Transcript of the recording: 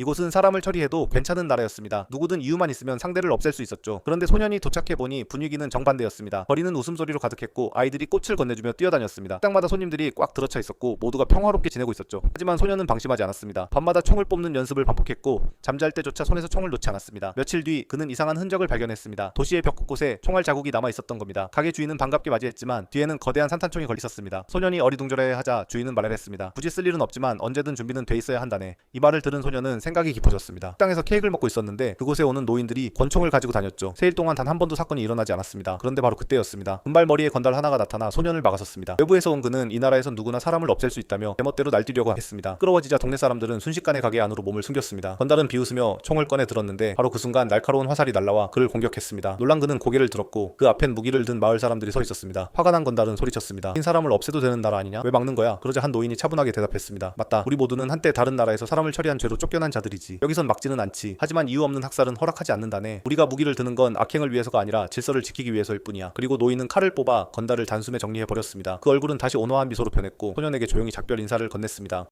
이곳은 사람을 처리해도 괜찮은 나라였습니다. 누구든 이유만 있으면 상대를 없앨 수 있었죠. 그런데 소년이 도착해 보니 분위기는 정반대였습니다. 거리는 웃음소리로 가득했고 아이들이 꽃을 건네주며 뛰어다녔습니다. 식당마다 손님들이 꽉 들어차 있었고 모두가 평화롭게 지내고 있었죠. 하지만 소년은 방심하지 않았습니다. 밤마다 총을 뽑는 연습을 반복했고 잠잘 때조차 손에서 총을 놓지 않았습니다. 며칠 뒤 그는 이상한 흔적을 발견했습니다. 도시의 벽 곳곳에 총알 자국이 남아 있었던 겁니다. 가게 주인은 반갑게 맞이했지만 뒤에는 거대한 산탄총이 걸려 있었습니다. 소년이 어리둥절해하자 주인은 말을 했습니다. 굳이 쓸 일은 없지만 언제든 준비는 돼 있어야 한다네. 이 말을 들은 소년은 생각이 깊어졌습니다. 식당에서 케이크를 먹고 있었는데 그곳에 오는 노인들이 권총을 가지고 다녔죠. 세일 동안 단 한 번도 사건이 일어나지 않았습니다. 그런데 바로 그때였습니다. 금발머리에 건달 하나가 나타나 소년을 막아섰습니다. 외부에서 온 그는 이 나라에선 누구나 사람을 없앨 수 있다며 제멋대로 날뛰려고 했습니다. 끌어워지자 동네 사람들은 순식간에 가게 안으로 몸을 숨겼습니다. 건달은 비웃으며 총을 꺼내 들었는데 바로 그 순간 날카로운 화살이 날라와 그를 공격했습니다. 놀란 그는 고개를 들었고 그 앞엔 무기를 든 마을 사람들이 서 있었습니다. 화가 난 건달은 소리쳤습니다. 흰 사람을 없애도 되는 나라 아니냐? 왜 막는 거야? 그러자 한 노인이 차분하게 대답했습니다. 맞다. 우리 모두는 한때 다른 나라에서 사람을 처리한 죄로 쫓겨난 자 들이지. 여기선 막지는 않지. 하지만 이유 없는 학살은 허락하지 않는다네. 우리가 무기를 드는 건 악행을 위해서가 아니라 질서를 지키기 위해서일 뿐이야. 그리고 노인은 칼을 뽑아 건달을 단숨에 정리해 버렸습니다. 그 얼굴은 다시 온화한 미소로 변했고 소년에게 조용히 작별 인사를 건넸습니다.